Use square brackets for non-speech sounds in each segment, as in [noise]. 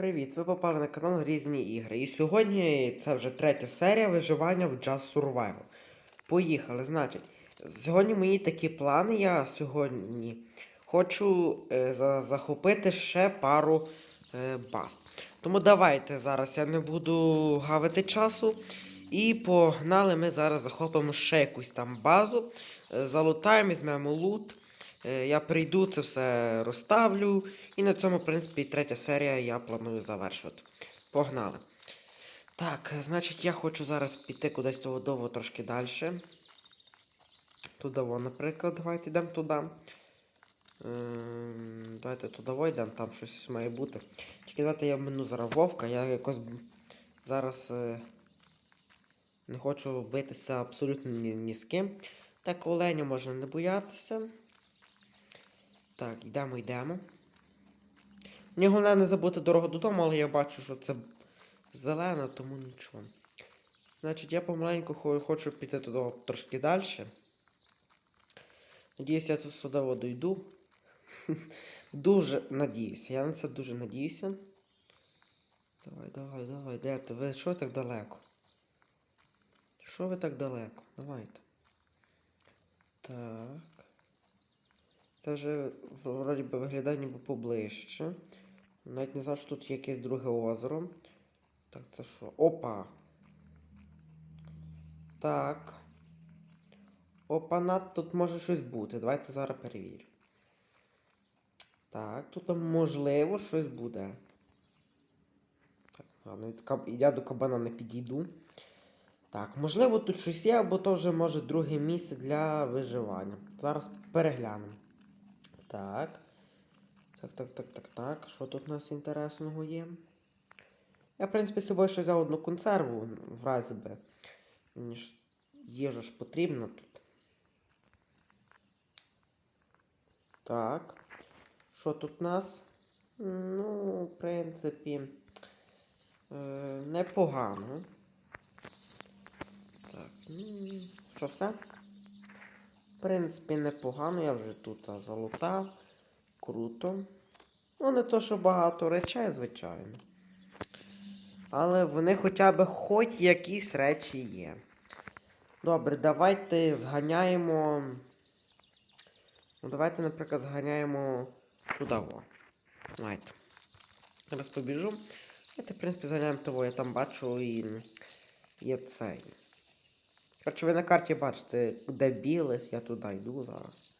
Привіт! Ви попали на канал Різні ігри. І сьогодні це вже третя серія виживання в Just Survival. Поїхали, значить. Сьогодні мої такі плани. Я сьогодні хочу е, за- захопити ще пару е, баз. Тому давайте зараз я не буду гавити часу. І погнали ми зараз захопимо ще якусь там базу. Е, залутаємо, візьмемо лут. Е, Я прийду, це все розставлю. І на цьому, в принципі, третя серія я планую завершувати. Погнали. Так, значить, я хочу зараз піти кудись того довго трошки далі. Туди, наприклад, давайте йдемо туди. Ем, давайте туди йдемо, там щось має бути. Тільки давайте я мину зараз вовка, я якось зараз е, не хочу битися абсолютно ні, ні з ким. Так, оленя можна не боятися. Так, йдемо, йдемо. Мені головне не забути дорогу додому, але я бачу, що це зелено, тому нічого. Значить, я помаленьку хочу піти туди трошки далі. Надіюсь, я тут сюди воду йду. [laughs] Дуже надіюся. Я на це дуже надіюся. Давай, давай, давай, де ти? Ви що так далеко? Що ви так далеко? Давайте. Так. Це вже вроді би виглядає ніби поближче. Навіть не знав, що тут є якесь друге озеро. Так, це що? Опа! Так. Опа, над тут може щось бути. Давайте зараз перевіримо. Так, тут можливо щось буде. Так, ладно, я до кабана не підійду. Так, можливо, тут щось є, або то вже може друге місце для виживання. Зараз переглянемо. Так. Так, так, так, так, так. Що тут у нас інтересного є? Я, в принципі, з собою ще взяв одну консерву, в разі би. Мені ж їжа ж потрібна тут. Так. Що тут у нас? Ну, в принципі, е, непогано. Так, ну, що все? В принципі, непогано, я вже тут залутав. Круто. Ну, не то, що багато речей, звичайно. Але вони хоча б хоч якісь речі є. Добре, давайте зганяємо. Ну, давайте, наприклад, зганяємо туди. Давайте. Зараз побіжу. Давайте, в принципі, зганяємо того, я там бачу і є цей. Коротше, ви на карті бачите, де біле, я туди йду зараз.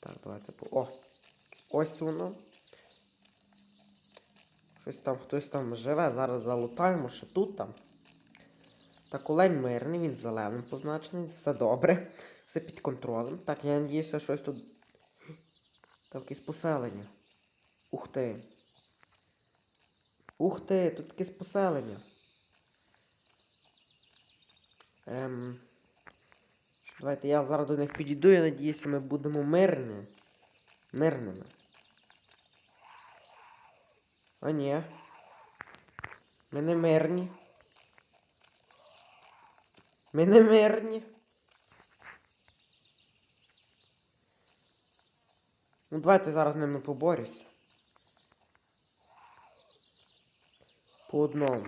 Так, давайте по. О! Ось воно. Щось там, хтось там живе, зараз залутаємо, що тут там. Так, олень мирний, він зеленим позначений, все добре. Все під контролем. Так, я надіюся, щось тут. Там якесь поселення. Ух ти. Ух ти, тут якесь поселення. Ем. Давайте я зараз до них підійду, я надіюся, ми будемо мирні. Мирними. А ні. Ми не мирні. Ми не мирні. Ну давайте зараз з ними поборюся. По одному.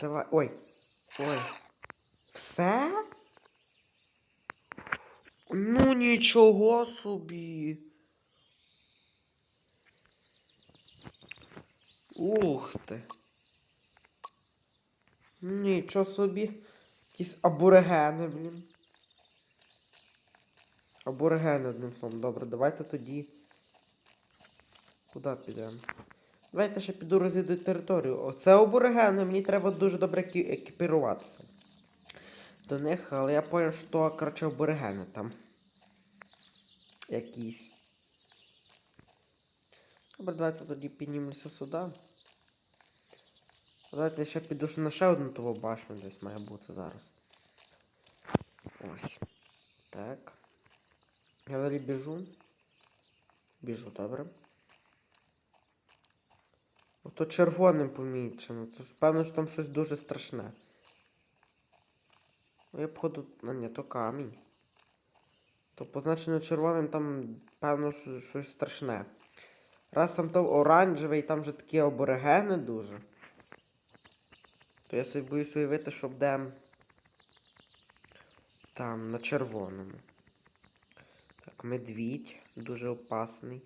Давай. Ой. Ой. Все? Ну нічого собі. Ух ти. Нічого собі. Якісь аборигени, блін. Аборигени одним словом. Добре, давайте тоді. Куди підемо? Давайте ще піду розвідати територію. Оце аборигени, мені треба дуже добре екіпіруватися. До них, але я поняв, що, коротше, аборигени там. Якісь. Добре, давайте тоді піднімемося сюди. Давайте ще піду на ще одну того башню десь має бути зараз. Ось. Так. Я далі біжу. Біжу, добре. Ото червоним помічено. Тож певно, що там щось дуже страшне. Ну, я походу. А ні, то камінь. То позначено червоним там, певно, що- щось страшне. Раз там то оранжевий, там вже такі аборигени дуже. То я собі боюсь уявити, що буде там на червоному. Так, медвідь дуже опасний.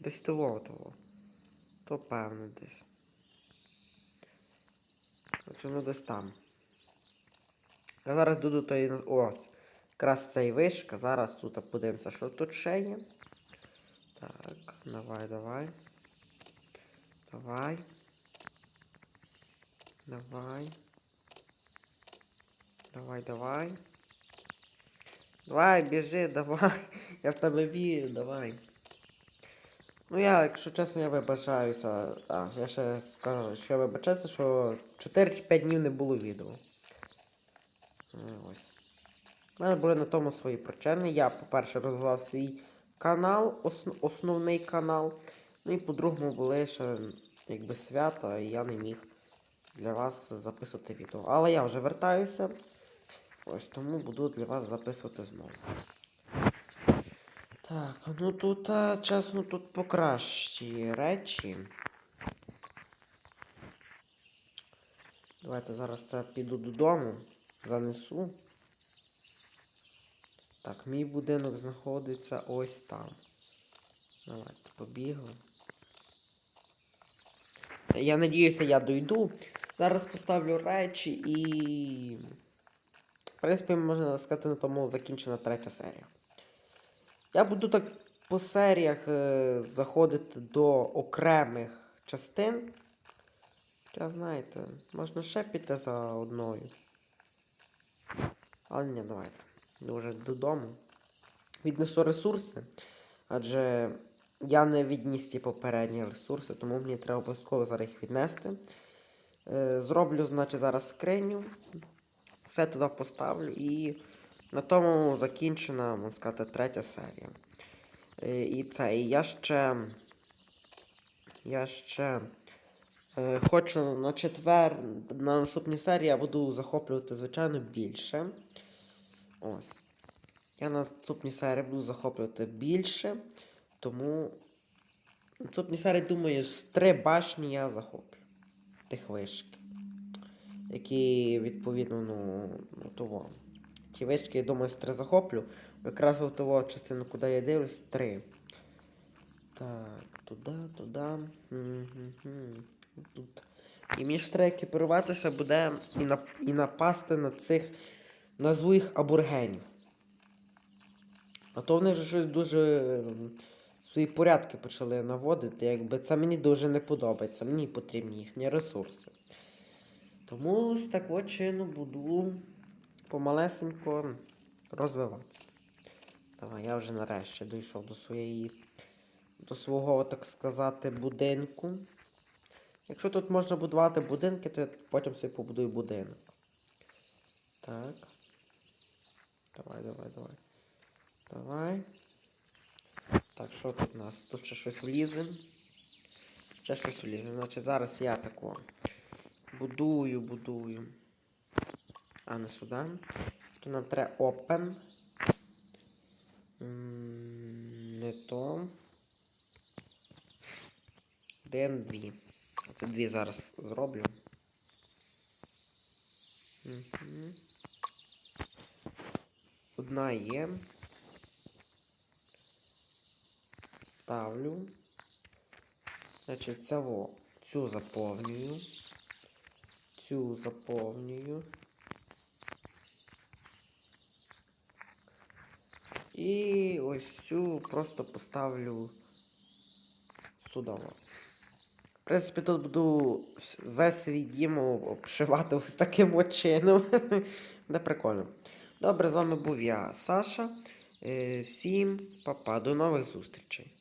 Десь того. То певно десь. Отже, ну десь там. Я зараз йду до тої. Ось. Якраз цей вишка. Зараз тут подивимося, що тут ще є. Так, давай, давай. Давай. Давай. Давай, давай. Давай, біжи, давай. [laughs] Я в тебе вірю, давай. Ну я, якщо чесно, я вибачаюся. А, я ще скажу, що я вибачаюся, що 4 чи 5 днів не було відео. Ось. У мене були на тому свої причини. Я, по-перше, розвивав свій канал, ос- основний канал. Ну і по-другому були ще якби свята, і я не міг для вас записувати відео. Але я вже вертаюся. Ось тому буду для вас записувати знову. Так, ну тут, а, чесно, тут покращі речі. Давайте зараз це піду додому, занесу. Так, мій будинок знаходиться ось там. Давайте побігли. Я надіюся, я дойду. Зараз поставлю речі і. В принципі, можна сказати, на тому закінчена третя серія. Я буду так по серіях е, заходити до окремих частин. Хоча, знаєте, можна ще піти за одною. Але ні, давайте. Йду вже додому. Віднесу ресурси. Адже я не відніс ті попередні ресурси, тому мені треба обов'язково зараз їх віднести. Е, зроблю, значить, зараз скриню. Все туди поставлю і на тому закінчена, можна сказати, третя серія. Е, і це, і я ще. Я ще е, хочу на четвер, на наступній серії я буду захоплювати, звичайно, більше. Ось. Я на наступній серії буду захоплювати більше. Тому на наступній серії, думаю, з три башні я захоплю. Тих вишки. Які відповідно, ну, ну того. Ті вишки, я думаю, з три захоплю. Якраз в того частину, куди я дивлюсь, три. Так, туди, туди. Тут. І мені ж треба екіпіруватися буде і, на, і напасти на цих, назву їх аборгенів. А то вони вже щось дуже ем, свої порядки почали наводити, якби це мені дуже не подобається. Мені потрібні їхні ресурси. Тому з такого чину буду помалесенько розвиватися. Давай, я вже нарешті дійшов до своєї, до свого, так сказати, будинку. Якщо тут можна будувати будинки, то я потім собі побудую будинок. Так. Давай, давай, давай. Давай. Так, що тут у нас? Тут ще щось влізе. Ще щось влізе. Значить, зараз я тако. Будую, будую. А, не сюди. Тут нам треба open. Не то. DN2. Це дві зараз зроблю. Одна є. Ставлю. Значить, цього, цю заповнюю. Цю заповнюю. І ось цю просто поставлю судово. В принципі, тут буду весь свій дім обшивати ось таким от чином. [laughs] Де прикольно. Добре, з вами був я, Саша. Е, Всім па-па, до нових зустрічей.